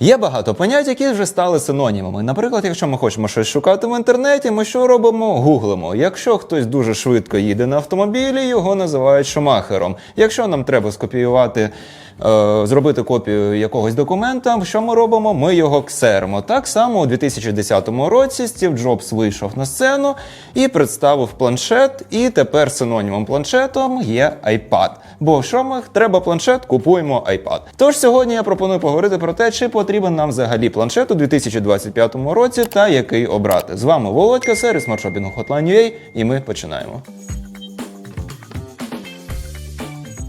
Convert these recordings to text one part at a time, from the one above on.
Є багато понять, які вже стали синонімами. Наприклад, якщо ми хочемо щось шукати в інтернеті, ми що робимо? Гуглимо. Якщо хтось дуже швидко їде на автомобілі, його називають шумахером. Якщо нам треба скопіювати. Е, Зробити копію якогось документа, що ми робимо? Ми його ксеримо. Так само у 2010 році Стів Джобс вийшов на сцену і представив планшет, і тепер синонімом планшетом є iPad. Бо що ми треба планшет, купуємо iPad. Тож сьогодні я пропоную поговорити про те, чи потрібен нам взагалі планшет у 2025 році та який обрати. З вами Володька, сервіс смартшопінгу Hotline.ua, і ми починаємо.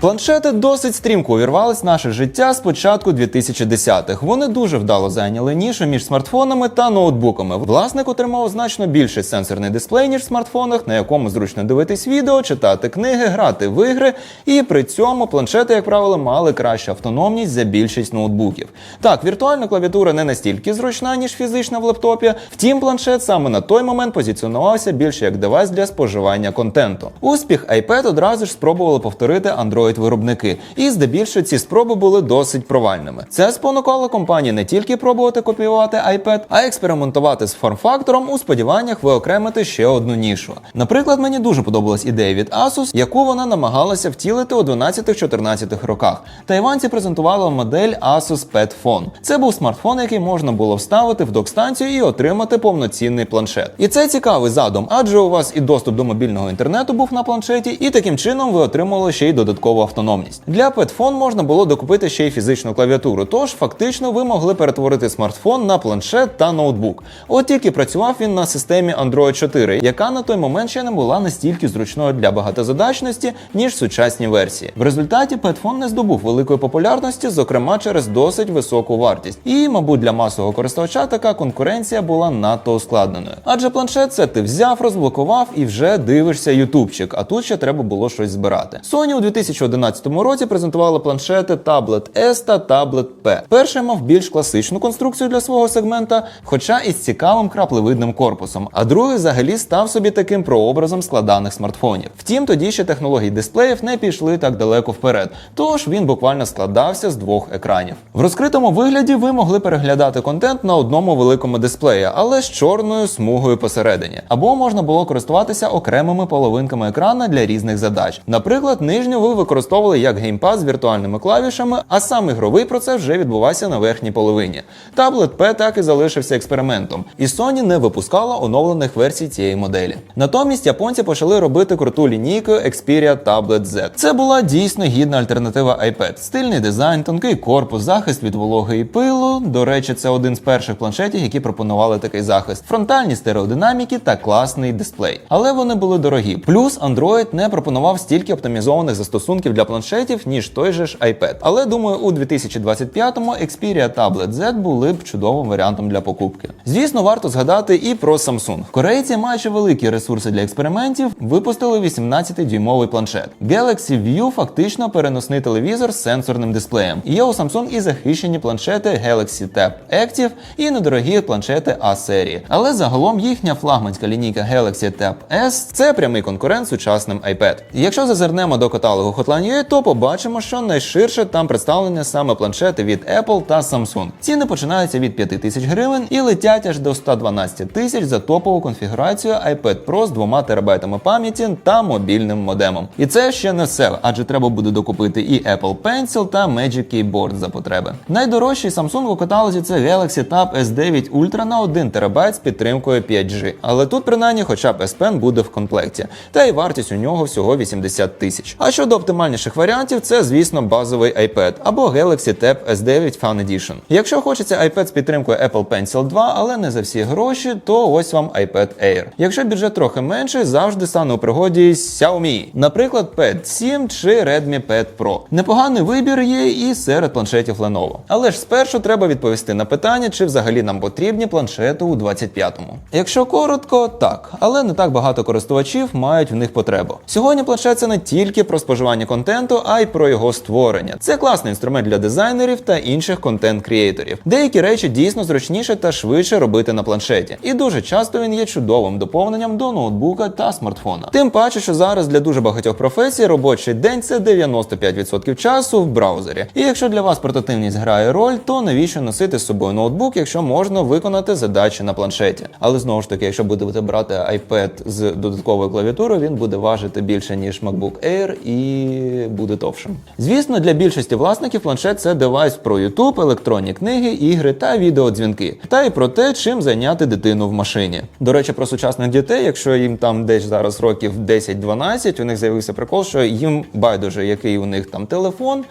Планшети досить стрімко увірвались в наше життя з початку 2010-х. Вони дуже вдало зайняли нішу між смартфонами та ноутбуками. Власник отримав значно більший сенсорний дисплей, ніж в смартфонах, на якому зручно дивитись відео, читати книги, грати в ігри. І при цьому планшети, як правило, мали кращу автономність за більшість ноутбуків. Так, віртуальна клавіатура не настільки зручна, ніж фізична в лептопі. Втім, планшет саме на той момент позиціонувався більше як девайс для споживання контенту. Успіх iPad одразу ж спробували повторити Android-виробники, і здебільшого ці спроби були досить провальними. Це спонукало компанії не тільки пробувати копіювати iPad, а й експериментувати з форм-фактором у сподіваннях виокремити ще одну нішу. Наприклад, мені дуже подобалась ідея від Asus, яку вона намагалася втілити у 12-14 роках. Тайванці презентували модель Asus Pet Phone. Це був смартфон, який можна було вставити в док-станцію і отримати повноцінний планшет. І це цікавий задум, адже у вас і доступ до мобільного інтернету був на планшеті, і таким чином ви отримували ще й додаткову автономність. Для Pet Phone можна було докупити ще й фізичну клавіатуру, тож фактично ви могли перетворити смартфон на планшет та ноутбук. От тільки працював він на системі Android 4, яка на той момент ще не була настільки зручною для багатозадачності, ніж сучасні версії. В результаті Pet не здобув великої популярності, зокрема через досить високу вартість. І, мабуть, для масового користувача така конкуренція була надто ускладненою. Адже планшет це ти взяв, розблокував і вже дивишся ютубчик, а тут ще треба було щось збирати. Sony у 2011 році презентувала планшети Tablet S та Tablet P. Перший мав більш класичну конструкцію для свого сегмента, хоча із цікавим краплевидним корпусом, а другий взагалі став собі таким прообразом складаних смартфонів. Втім, тоді ще технології дисплеїв не пішли так далеко вперед, тож він буквально складався з двох екранів. В розкритому вигляді ви могли переглядати контент на одному великому дисплеї, але з чорною смугою посередині. Або можна було користуватися окремими половинками екрана для різних задач. Наприклад, нижню ви використовували як геймпад з віртуальними клавішами, а сам ігровий процес вже відбувався на верхній половині. Таблет P так і залишився експериментом, і Sony не випускала оновлених версій цієї моделі. Натомість японці почали робити круту лінійку Xperia Tablet Z. Це була дійсно гідна альтернатива iPad. Стильний дизайн, тонкий корпус, захист від вологи і пилу. До речі, це один з перших планшетів, які пропонували такий захист. Фронтальні стереодинаміки та класний дисплей. Але вони були дорогі. Плюс Android не пропонував стільки оптимізованих застосунків для планшетів, ніж той же ж iPad. Але думаю, у 2025-му Xperia Tablet Z були б чудовим варіантом для покупки. Звісно, варто згадати і про Samsung. Корейці, маючи великі ресурси для експериментів, випустили 18-дюймовий планшет. Galaxy View фактично переносний телевізор з сенсорним дисплеєм. Є у Samsung і захищені планшети Galaxy Tab Active і недорогі планшети A серії. Але загалом їхня флагманська лінійка Galaxy Tab S це прямий конкурент сучасним iPad. Якщо зазирнемо до каталогу Hotline.ua, то побачимо, що найширше там представлені саме планшети від Apple та Samsung. Ціни починаються від 5 тисяч гривень і летять аж до 112 тисяч за топову конфігурацію iPad Pro з 2 терабайтами пам'яті та мобільним модемом. І це ще не все, адже треба буде докупити і Apple Pencil та Magic Keyboard за потреби. Найдорожчий Samsung у каталозі це Galaxy Tab S9 Ultra на 1 терабайт з підтримкою 5G. Але тут принаймні хоча б S Pen буде в комплекті, та й вартість у нього всього 80 тисяч. А щодо оптимальніших варіантів, це звісно базовий iPad або Galaxy Tab S9 Fan Edition. Якщо хочеться iPad з підтримкою Apple Pencil 2, але не за всі гроші, то ось вам iPad Air. Якщо бюджет трохи менший, завжди стане у пригоді Xiaomi, наприклад, Pad 7 чи Redmi Pad Pro. Непоганий вибір є і серед планшетів Lenovo. Але ж спершу треба відповісти на питання, чи взагалі нам потрібні планшети у 25-му. Якщо коротко, так, але не так багато користувачів мають в них потребу. Сьогодні планшет це не тільки про споживання контенту, контенту, а й про його створення. Це класний інструмент для дизайнерів та інших контент-крієторів. Деякі речі дійсно зручніше та швидше робити на планшеті, і дуже часто він є чудовим доповненням до ноутбука та смартфона. Тим паче, що зараз для дуже багатьох професій робочий день це 95% часу в браузері. І якщо для вас портативність грає роль, то навіщо носити з собою ноутбук, якщо можна виконати задачі на планшеті? Але знову ж таки, якщо будете брати iPad з додатковою клавіатурою, він буде важити більше ніж MacBook Air і буде товшим. Звісно, для більшості власників планшет це девайс про YouTube, електронні книги, ігри та відеодзвінки, та й про те, чим зайняти дитину в машині. До речі, про сучасних дітей, якщо їм там десь зараз років 10-12, у них з'явився прикол, що їм байдуже, який у них там телефон.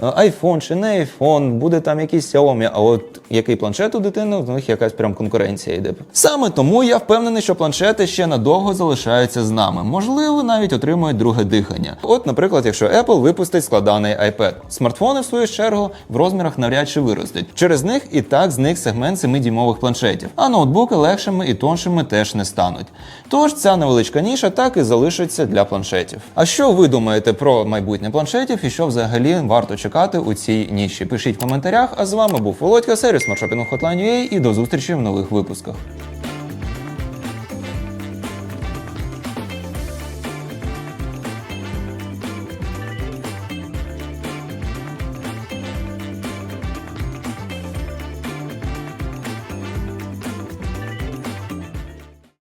Айфон чи не айфон, буде там якийсь Xiaomi, а от який планшет у дитини, в них якась прям конкуренція йде. Саме тому я впевнений, що планшети ще надовго залишаються з нами. Можливо, навіть отримують друге дихання. От, наприклад, якщо Apple випустить складаний iPad. Смартфони, в свою чергу, в розмірах навряд чи виростуть. Через них і так зник сегмент 7-дюймових планшетів, а ноутбуки легшими і тоншими теж не стануть. Тож ця невеличка ніша так і залишиться для планшетів. А що ви думаєте про майбутнє планшетів і що взагалі варто чекати у цій ніші? Пишіть в коментарях. А з вами був Володька, сервіс маршопінгу Hotline.ua і до зустрічі в нових випусках.